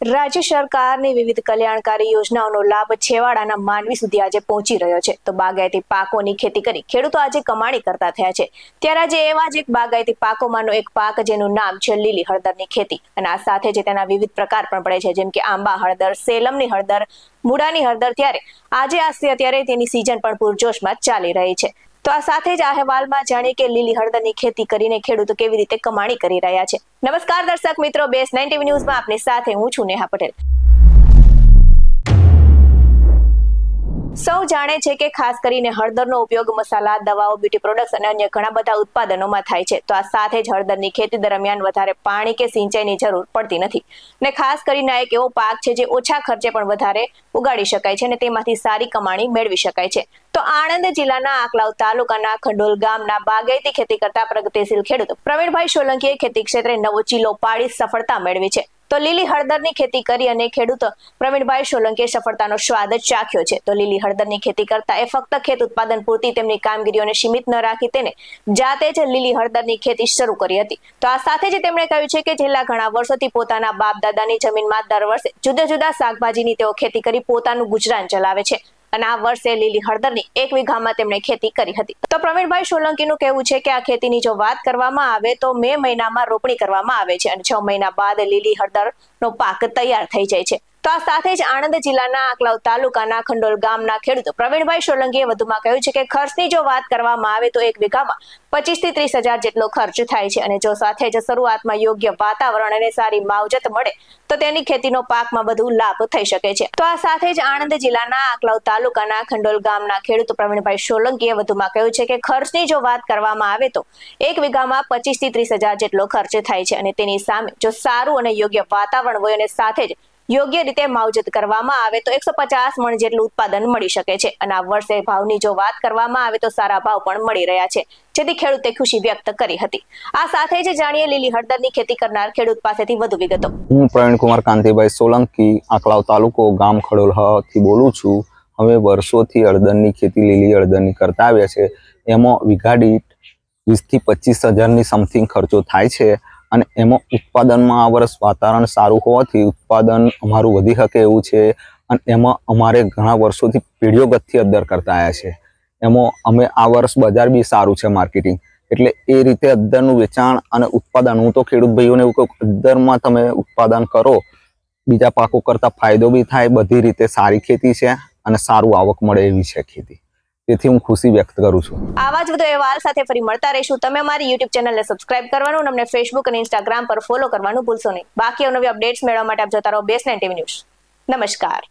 રાજ્ય સરકારની વિવિધ કલ્યાણકારી યોજનાઓનો લાભ છેવાડાના માનવી સુધી આજે પહોંચી રહ્યો છે. તો બાગાયતી પાકોની ખેતી કરી ખેડૂતો આજે કમાણી કરતા થયા છે. ત્યારે આજે એવા જ એક બાગાયતી પાકોમાંનો એક પાક જેનું નામ છે લીલી હળદરની ખેતી. અને આ સાથે જ તેના વિવિધ પ્રકાર પણ પડે છે. જેમ કે આંબા હળદર, સેલમની હળદર, મૂળાની હળદર. ત્યારે આજે આ અત્યારે તેની સિઝન પણ પૂરજોશમાં ચાલી રહી છે. તો આ સાથે જ અહેવાલમાં જાણીએ કે લીલી હળદરની ખેતી કરીને ખેડૂતો કેવી રીતે કમાણી કરી રહ્યા છે. નમસ્કાર દર્શક મિત્રો, બેસ નાઇન ટીવી ન્યૂઝમાં આપની સાથે હું છું નેહા પટેલ. સૌ જાણે છે કે ખાસ કરીને હળદરનો ઉપયોગ મસાલા, દવાઓ, બ્યુટી પ્રોડક્ટ્સ અને અન્ય ઘણા બધા ઉત્પાદનોમાં થાય છે. તો આ સાથે જ હળદરની ખેતી દરમિયાન વધારે પાણી કે સિંચાઈની જરૂર પડતી નથી. ને ખાસ કરીને એક એવો પાક છે જે ઓછા ખર્ચે પણ વધારે ઉગાડી શકાય છે અને તેમાંથી સારી કમાણી મેળવી શકાય છે. તો આણંદ જિલ્લાના આકલાવ તાલુકાના ખંડોલ ગામના બાગાયતી ખેતી કરતા પ્રગતિશીલ ખેડૂત પ્રવીણભાઈ સોલંકીએ ખેતી ક્ષેત્રે નવો ચીલો પાડી સફળતા મેળવી છે. તો લીલી હળદરની ખેતી કરી અને ખેડૂત પ્રવીણભાઈ સોલંકીએ સફળતાનો સ્વાદ ચાખ્યો છે. તો લીલી હળદરની ખેતી કરતા એ ફક્ત ખેત ઉત્પાદન પૂરતી તેમની કામગીરીઓને સીમિત ન રાખી તેને જાતે જ લીલી હળદરની ખેતી શરૂ કરી હતી. તો આ સાથે જ તેમણે કહ્યું છે કે છેલ્લા ઘણા વર્ષોથી પોતાના બાપ દાદાની જમીનમાં દર વર્ષે જુદા જુદા શાકભાજીની તેઓ ખેતી કરી પોતાનું ગુજરાન ચલાવે છે. અને આ વર્ષે લીલી હળદરની એક વીઘામાં તેમણે ખેતી કરી હતી. તો પ્રવીણભાઈ સોલંકીનું કહેવું છે કે આ ખેતીની જો વાત કરવામાં આવે તો મે મહિનામાં રોપણી કરવામાં આવે છે અને છ મહિના બાદ લીલી હળદરનો પાક તૈયાર થઈ જાય છે. તો આ સાથે જ આણંદ જિલ્લાના આકલાવ તાલુકાના ખંડોલ ગામના ખેડૂત પ્રવીણભાઈ સોલંકીએ વધુમાં કહ્યું છે કે ખર્ચની જો વાત કરવામાં આવે તો એક વીઘામાં પચીસથી ત્રીસ હજાર જેટલો ખર્ચ થાય છે. અને જો સાથે જ શરૂઆતમાં યોગ્ય વાતાવરણ અને સારી માવજત મળે તો તેની ખેતીનો પાકમાં વધુ લાભ થઈ શકે છે. તો આ સાથે જ આણંદ જિલ્લાના આકલાવ તાલુકાના ખંડોલ ગામના ખેડૂત પ્રવીણભાઈ સોલંકીએ વધુમાં કહ્યું છે કે ખર્ચની જો વાત કરવામાં આવે તો એક વીઘામાં પચીસથી ત્રીસ હજાર જેટલો ખર્ચ થાય છે. અને તેની સામે જો સારું અને યોગ્ય વાતાવરણ હોય અને સાથે જ યોગ્ય રીતે માવજત કરવામાં આવે તો એકસો પચાસ મણ જેટલું ઉત્પાદન મળી શકે છે. અને આ વર્ષે ભાવની જો વાત કરવામાં આવે તો સારા ભાવ પણ મળી રહ્યા છે. જેથી ખેડૂતે ખુશી વ્યક્ત કરી હતી. આ સાથે જ જાણીએ લીલી હળદરની ખેતી કરનાર ખેડૂત પાસેથી વધુ વિગતો. હું પ્રવીણ કુમાર કાંતિભાઈ સોલંકી, આકલાવ તાલુકો, ગામ ખડોલથી બોલું છું. હવે વર્ષોથી હળદરની ખેતી લીલી હળદરની કરતા આવ્યા છે. એમાં વીઘા દીઠ વીસથી પચીસ હજારની સમથિંગ ખર્ચો થાય છે. અને એમાં ઉત્પાદનમાં આ વર્ષ વાતાવરણ સારું હોવાથી ઉત્પાદન અમારું વધી શકે એવું છે. અને એમાં અમારે ઘણા વર્ષોથી પેઢીઓ ગતથી અદ્દર કરતા આવ્યા છે. એમાં અમે આ વર્ષ બજાર બી સારું છે માર્કેટિંગ. એટલે એ રીતે અદ્દરનું વેચાણ અને ઉત્પાદન, હું તો ખેડૂત ભાઈઓને એવું કહું અદ્દરમાં તમે ઉત્પાદન કરો, બીજા પાકો કરતાં ફાયદો બી થાય, બધી રીતે સારી ખેતી છે અને સારું આવક મળે એવી છે ખેતી. તેથી હું ખુશી વ્યક્ત કરું છું. આવા જ વધુ અહેવાલ સાથે ફરી મળતા રહીશું. તમે અમારી યુટ્યુબ ચેનલને સબસ્ક્રાઇબ કરવાનું અને અમને ફેસબુક અને ઇન્સ્ટાગ્રામ પર ફોલો કરવાનું ભૂલશો નહીં. બાકી નવી અપડેટ્સ મેળવવા માટે આપ જોતા રહો બેસ નાઇન ટીવી ન્યૂઝ નમસ્કાર.